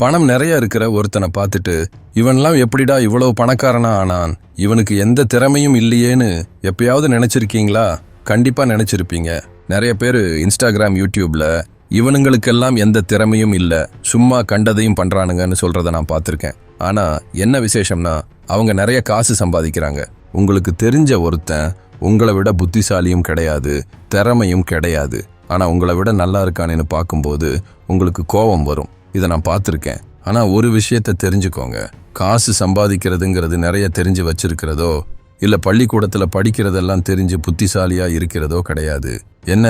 பணம் நிறைய இருக்கிற ஒருத்தனை பார்த்துட்டு இவன்லாம் எப்படிடா இவ்வளவு பணக்காரனா ஆனான்? இவனுக்கு எந்த திறமையும் இல்லையேன்னு எப்பயாவது நினைச்சிருக்கீங்களா? கண்டிப்பா நினைச்சிருப்பீங்க. நிறைய பேர் இன்ஸ்டாகிராம் யூடியூப்ல இவனுங்களுக்கெல்லாம் எந்த திறமையும் இல்லை. சும்மா கண்டதையும் பண்றானுங்கன்னு சொல்றத நான் பார்த்துருக்கேன். ஆனா என்ன விசேஷம்னா அவங்க நிறைய காசு சம்பாதிக்கிறாங்க. உங்களுக்கு தெரிஞ்ச ஒருத்தன் உங்களை விட புத்திசாலியும் கிடையாது திறமையும் கிடையாது. ஆனால் உங்களை விட நல்லா இருக்கானேன்னு பார்க்கும்போது உங்களுக்கு கோபம் வரும். இதை நான் பார்த்துருக்கேன். ஆனால் ஒரு விஷயத்த தெரிஞ்சுக்கோங்க. காசு சம்பாதிக்கிறதுங்கிறது நிறைய தெரிஞ்சு வச்சிருக்கிறதோ இல்லை பள்ளிக்கூடத்தில் படிக்கிறதெல்லாம் தெரிஞ்சு புத்திசாலியாக இருக்கிறதோ கிடையாது. என்ன?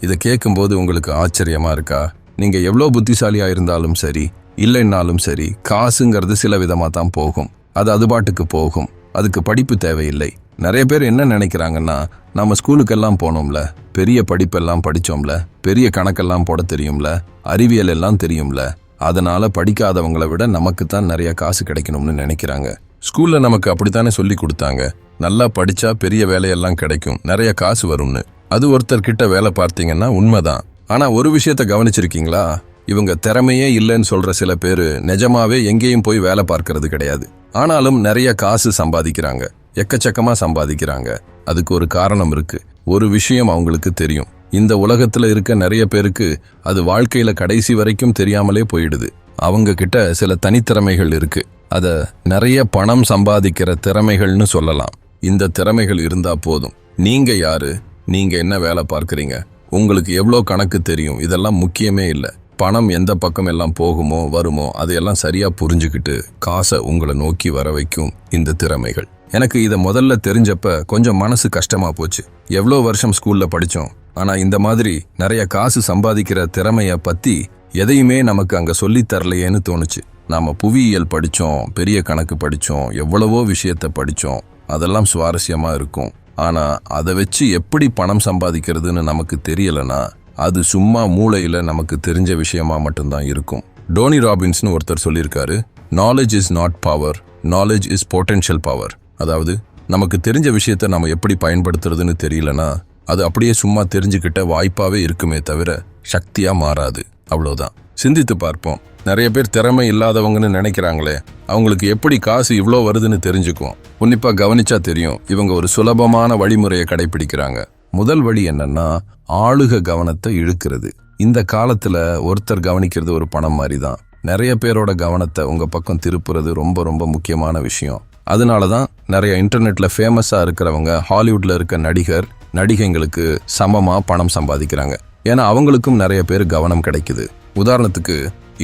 இதை கேட்கும்போது உங்களுக்கு ஆச்சரியமாக இருக்கா? நீங்கள் எவ்வளோ புத்திசாலியாக இருந்தாலும் சரி இல்லைன்னாலும் சரி காசுங்கிறது சில விதமாக தான் போகும். அது அது பாட்டுக்கு போகும். அதுக்கு படிப்பு தேவையில்லை. நிறைய பேர் என்ன நினைக்கிறாங்கன்னா நம்ம ஸ்கூலுக்கெல்லாம் போனோம்ல பெரிய படிப்பெல்லாம் படித்தோம்ல பெரிய கணக்கெல்லாம் போட தெரியும்ல அறிவியல் எல்லாம் தெரியும்ல அதனால் படிக்காதவங்களை விட நமக்கு தான் நிறைய காசு கிடைக்கணும்னு நினைக்கிறாங்க. ஸ்கூலில் நமக்கு அப்படித்தானே சொல்லி கொடுத்தாங்க. நல்லா படித்தா பெரிய வேலையெல்லாம் கிடைக்கும். நிறைய காசு வரும்னு. அது ஒருத்தர் கிட்ட வேலை பார்த்தீங்கன்னா உண்மைதான். ஆனால் ஒரு விஷயத்த கவனிச்சிருக்கீங்களா? இவங்க திறமையே இல்லைன்னு சொல்கிற சில பேர் நிஜமாவே எங்கேயும் போய் வேலை பார்க்கறது கிடையாது. ஆனாலும் நிறைய காசு சம்பாதிக்கிறாங்க. எக்கச்சக்கமாக சம்பாதிக்கிறாங்க. அதுக்கு ஒரு காரணம் இருக்குது ஒரு விஷயம் அவங்களுக்கு தெரியும். இந்த உலகத்துல இருக்க நிறைய பேருக்கு அது வாழ்க்கையில கடைசி வரைக்கும் தெரியாமலே போயிடுது. அவங்க கிட்ட சில தனித்திறமைகள் இருக்கு. அத நிறைய பணம் சம்பாதிக்கிற திறமைகள்னு சொல்லலாம். இந்த திறமைகள் இருந்தா போதும். நீங்க யாரு? நீங்க என்ன வேலை பார்க்குறீங்க? உங்களுக்கு எவ்வளோ கணக்கு தெரியும்? இதெல்லாம் முக்கியமே இல்லை. பணம் எந்த பக்கம் எல்லாம் போகுமோ வருமோ அதையெல்லாம் சரியா புரிஞ்சுக்கிட்டு காசை உங்களை நோக்கி வர வைக்கும் இந்த திறமைகள். எனக்கு இதை முதல்ல தெரிஞ்சப்ப கொஞ்சம் மனசு கஷ்டமா போச்சு. எவ்வளோ வருஷம் ஸ்கூல்ல படித்தோம் ஆனா இந்த மாதிரி நிறைய காசு சம்பாதிக்கிற திறமைய பத்தி எதையுமே நமக்கு அங்க சொல்லி தரலையேன்னு தோணுச்சு. நாம புவியியல் படிச்சோம் பெரிய கணக்கு படிச்சோம் எவ்வளவோ விஷயத்த படிச்சோம். அதெல்லாம் சுவாரஸ்யமா இருக்கும். ஆனா அதை வச்சு எப்படி பணம் சம்பாதிக்கிறதுன்னு நமக்கு தெரியலனா அது சும்மா மூளையில நமக்கு தெரிஞ்ச விஷயமா மட்டும்தான் இருக்கும். டோனி ராபின்ஸ்னு ஒருத்தர் சொல்லியிருக்காரு knowledge is not power knowledge is potential power அதாவது நமக்கு தெரிஞ்ச விஷயத்த நம்ம எப்படி பயன்படுத்துறதுன்னு தெரியலனா அது அப்படியே சும்மா தெரிஞ்சுக்கிட்ட வாய்ப்பாவே இருக்குமே தவிர சக்தியா மாறாது. அவ்வளோதான் சிந்தித்து பார்ப்போம். நிறைய பேர் திறமை இல்லாதவங்கன்னு நினைக்கிறாங்களே அவங்களுக்கு எப்படி காசு இவ்வளோ வருதுன்னு தெரிஞ்சுக்குவோம் உன்னிப்பாக கவனிச்சா தெரியும் இவங்க ஒரு சுலபமான வழிமுறையை கடைபிடிக்கிறாங்க. முதல் வழி என்னன்னா ஆளுக கவனத்தை இழுக்கிறது. இந்த காலத்தில் ஒருத்தர் கவனிக்கிறது ஒரு பணம் மாதிரி தான் நிறைய பேரோட கவனத்தை உங்கள் பக்கம் திருப்புறது ரொம்ப ரொம்ப முக்கியமான விஷயம். அதனால தான் நிறைய இன்டர்நெட்டில் ஃபேமஸாக இருக்கிறவங்க ஹாலிவுட்டில் இருக்க நடிகர் நடிகைங்களுக்கு சமமாக பணம் சம்பாதிக்கிறாங்க. ஏன்னா அவங்களுக்கும் நிறைய பேர் கவனம் கிடைக்குது. உதாரணத்துக்கு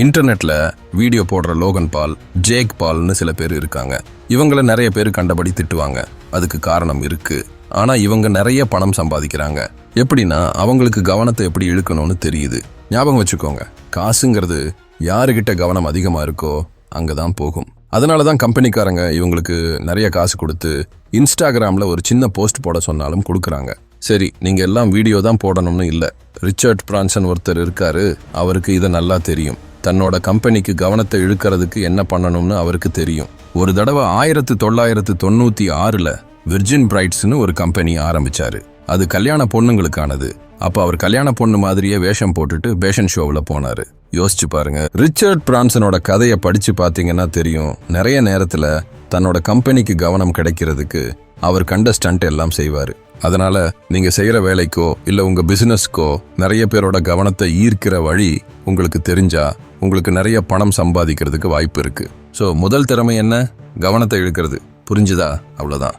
இன்டர்நெட்டில் வீடியோ போடுற லோகன் பால் ஜேக் பால்னு சில பேர் இருக்காங்க. இவங்கள நிறைய பேர் கண்டபடி திட்டுவாங்க. அதுக்கு காரணம் இருக்குது ஆனால் இவங்க நிறைய பணம் சம்பாதிக்கிறாங்க. எப்படின்னா அவங்களுக்கு கவனத்தை எப்படி இழுக்கணும்னு தெரியுது. ஞாபகம் வச்சுக்கோங்க காசுங்கிறது யாருக்கிட்ட கவனம் அதிகமாக இருக்கோ அங்கே தான் போகும். அதனால தான் கம்பெனிக்காரங்க இவங்களுக்கு நிறைய காசு கொடுத்து இன்ஸ்டாகிராமில் ஒரு சின்ன போஸ்ட் போட சொன்னாலும் கொடுக்குறாங்க. சரி நீங்கள் எல்லாம் வீடியோ தான் போடணும்னு இல்லை. ரிச்சர்ட் பிரான்சன் ஒருத்தர் இருக்காரு அவருக்கு இதை நல்லா தெரியும். தன்னோட கம்பெனிக்கு கவனத்தை இழுக்கிறதுக்கு என்ன பண்ணணும்னு அவருக்கு தெரியும். ஒரு தடவை ஆயிரத்து தொள்ளாயிரத்து தொண்ணூற்றி ஆறில் விர்ஜின் பிரைட்ஸ்னு ஒரு கம்பெனி ஆரம்பித்தார் அது கல்யாண பொண்ணுங்களுக்கானது. அப்போ அவர் கல்யாண பொண்ணு மாதிரியே வேஷம் போட்டுட்டு பேஷன் ஷோவில் போனார். யோசிச்சு பாருங்க. ரிச்சர்ட் பிரான்சனோட கதையை படிச்சு பார்த்தீங்கன்னா தெரியும். நிறைய நேரத்தில் தன்னோட கம்பெனிக்கு கவனம் கிடைக்கிறதுக்கு அவர் கண்ட ஸ்டண்ட் எல்லாம் செய்வார். அதனால நீங்க செய்யற வேலைக்கோ இல்ல உங்க பிசினஸ்க்கோ நிறைய பேரோட கவனத்தை ஈர்க்கிற வழி உங்களுக்கு தெரிஞ்சா உங்களுக்கு நிறைய பணம் சம்பாதிக்கிறதுக்கு வாய்ப்பு இருக்கு. ஸோ முதல் திறமை என்ன? கவனத்தை இழுக்கிறது. புரிஞ்சுதா? அவ்வளோதான்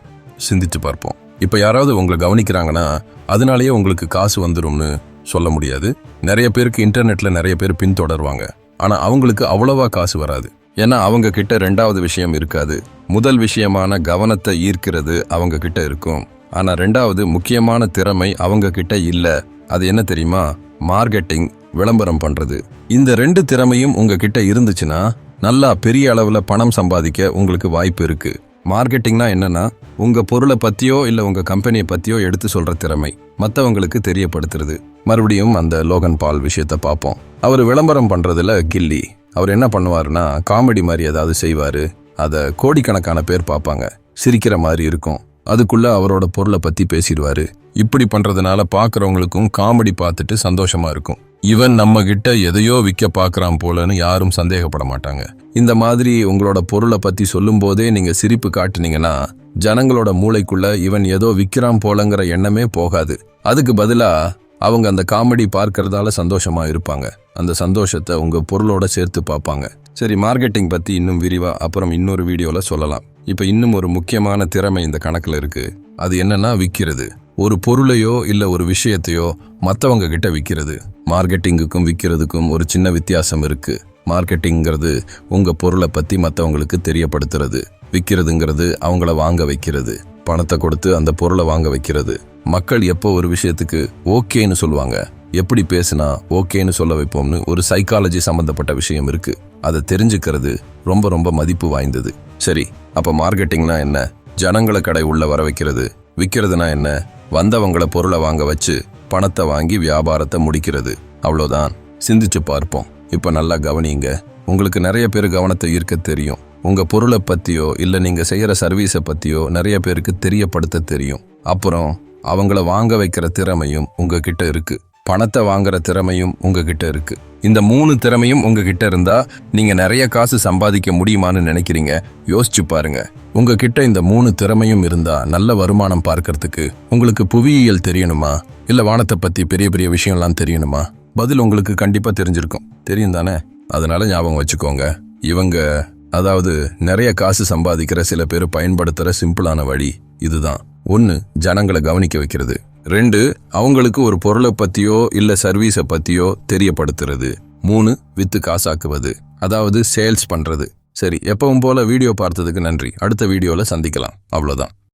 சிந்திச்சு பார்ப்போம். இப்போ யாராவது உங்களை கவனிக்கிறாங்கன்னா அதனாலேயே உங்களுக்கு காசு வந்துடும்னு சொல்ல முடியாது. நிறைய பேருக்கு இன்டர்நெட்ல நிறைய பேர் பின்தொடர்வாங்க ஆனா அவங்களுக்கு அவ்வளவா காசு வராது. ஏன்னா அவங்க கிட்ட ரெண்டாவது விஷயம் இருக்காது. முதல் விஷயமான கவனத்தை ஈர்க்கிறது அவங்க கிட்ட இருக்கும். ஆனா ரெண்டாவது முக்கியமான திறமை அவங்க கிட்ட இல்ல. அது என்ன தெரியுமா? மார்க்கெட்டிங் விளம்பரம் பண்றது. இந்த ரெண்டு திறமையும் உங்ககிட்ட இருந்துச்சுன்னா நல்லா பெரிய அளவில் பணம் சம்பாதிக்க உங்களுக்கு வாய்ப்பு இருக்கு. மார்க்கெட்டிங்னா என்னன்னா உங்கள் பொருளை பற்றியோ இல்லை உங்கள் கம்பெனியை பற்றியோ எடுத்து சொல்கிற திறமை மற்றவங்களுக்கு தெரியப்படுத்துறது. மறுபடியும் அந்த லோகன் பால் விஷயத்த பார்ப்போம். அவர் விளம்பரம் பண்ணுறதுல கில்லி. அவர் என்ன பண்ணுவாருன்னா காமெடி மாதிரி ஏதாவது செய்வார். அதை கோடிக்கணக்கான பேர் பார்ப்பாங்க. சிரிக்கிற மாதிரி இருக்கும். அதுக்குள்ளே அவரோட பொருளை பற்றி பேசிடுவார். இப்படி பண்ணுறதுனால பார்க்குறவங்களுக்கும் காமெடி பார்த்துட்டு சந்தோஷமாக இருக்கும். இவன் நம்ம கிட்ட எதையோ விற்க பார்க்குறான் போலன்னு யாரும் சந்தேகப்பட மாட்டாங்க. இந்த மாதிரி உங்களோட பொருளை பற்றி சொல்லும்போதே நீங்கள் சிரிப்பு காட்டுனீங்கன்னா ஜனங்களோட மூளைக்குள்ள இவன் ஏதோ விற்கிறான் போலங்கிற எண்ணமே போகாது. அதுக்கு பதிலா அவங்க அந்த காமெடி பார்க்கறதால சந்தோஷமா இருப்பாங்க. அந்த சந்தோஷத்தை உங்க பொருளோட சேர்த்து பார்ப்பாங்க. சரி மார்க்கெட்டிங் பத்தி இன்னும் விரிவா அப்புறம் இன்னொரு வீடியோல சொல்லலாம். இப்ப இன்னும் ஒரு முக்கியமான திறமை இந்த கணக்குல இருக்கு. அது என்னன்னா விற்கிறது ஒரு பொருளையோ இல்ல ஒரு விஷயத்தையோ மத்தவங்க கிட்ட விற்கிறது மார்க்கெட்டிங்குக்கும் விற்கிறதுக்கும் ஒரு சின்ன வித்தியாசம் இருக்கு. மார்க்கெட்டிங்கிறது உங்க பொருளை பத்தி மத்தவங்களுக்கு தெரியப்படுத்துறது. விற்கிறதுங்கிறது அவங்கள வாங்க வைக்கிறது. பணத்தை கொடுத்து அந்த பொருளை வாங்க வைக்கிறது. மக்கள் எப்போ ஒரு விஷயத்துக்கு ஓகேன்னு சொல்லுவாங்க. எப்படி பேசினா ஓகேன்னு சொல்ல வைப்போம்னு ஒரு சைக்காலஜி சம்பந்தப்பட்ட விஷயம் இருக்கு. அதை தெரிஞ்சுக்கிறது ரொம்ப ரொம்ப மதிப்பு வாய்ந்தது. சரி அப்ப மார்க்கெட்டிங்னா என்ன? ஜனங்களை கடை உள்ள வர வைக்கிறது. விற்கிறதுனா என்ன? வந்தவங்கள பொருளை வாங்க வச்சு பணத்தை வாங்கி வியாபாரத்தை முடிக்கிறது. அவ்வளோதான். சிந்திச்சு பார்ப்போம். இப்போ நல்லா கவனிங்க உங்களுக்கு நிறைய பேர் கவனத்தை ஈர்க்க தெரியும். உங்கள் பொருளை பற்றியோ இல்லை நீங்கள் செய்கிற சர்வீஸை பற்றியோ நிறைய பேருக்கு தெரியப்படுத்த தெரியும். அப்புறம் அவங்கள வாங்க வைக்கிற திறமையும் உங்ககிட்ட இருக்குது பணத்தை வாங்குற திறமையும் உங்ககிட்ட இருக்குது இந்த மூணு திறமையும் உங்ககிட்ட இருந்தால் நீங்கள் நிறைய காசு சம்பாதிக்க முடியுமான்னு நினைக்கிறீங்க? யோசிச்சு பாருங்க. உங்ககிட்ட இந்த மூணு திறமையும் இருந்தால் நல்ல வருமானம் பார்க்கறதுக்கு உங்களுக்கு புவியியல் தெரியணுமா? இல்லை வானத்தை பற்றி பெரிய பெரிய விஷயம்லாம் தெரியணுமா? பதில் உங்களுக்கு கண்டிப்பாக தெரிஞ்சிருக்கும். தெரியும் தானே? அதனால ஞாபகம் வச்சுக்கோங்க. இவங்க அதாவது நிறைய காசு சம்பாதிக்கிற சில பேர் பயன்படுத்துகிற சிம்பிளான வழி இதுதான். ஒன்று ஜனங்களை கவனிக்க வைக்கிறது. ரெண்டு அவங்களுக்கு ஒரு பொருளை பற்றியோ இல்லை சர்வீஸை பற்றியோ தெரியப்படுத்துறது. மூணு வித்து காசாக்குவது. அதாவது சேல்ஸ் பண்ணுறது சரி எப்பவும் போல வீடியோ பார்த்ததுக்கு நன்றி. அடுத்த வீடியோவில் சந்திக்கலாம். அவ்வளோதான்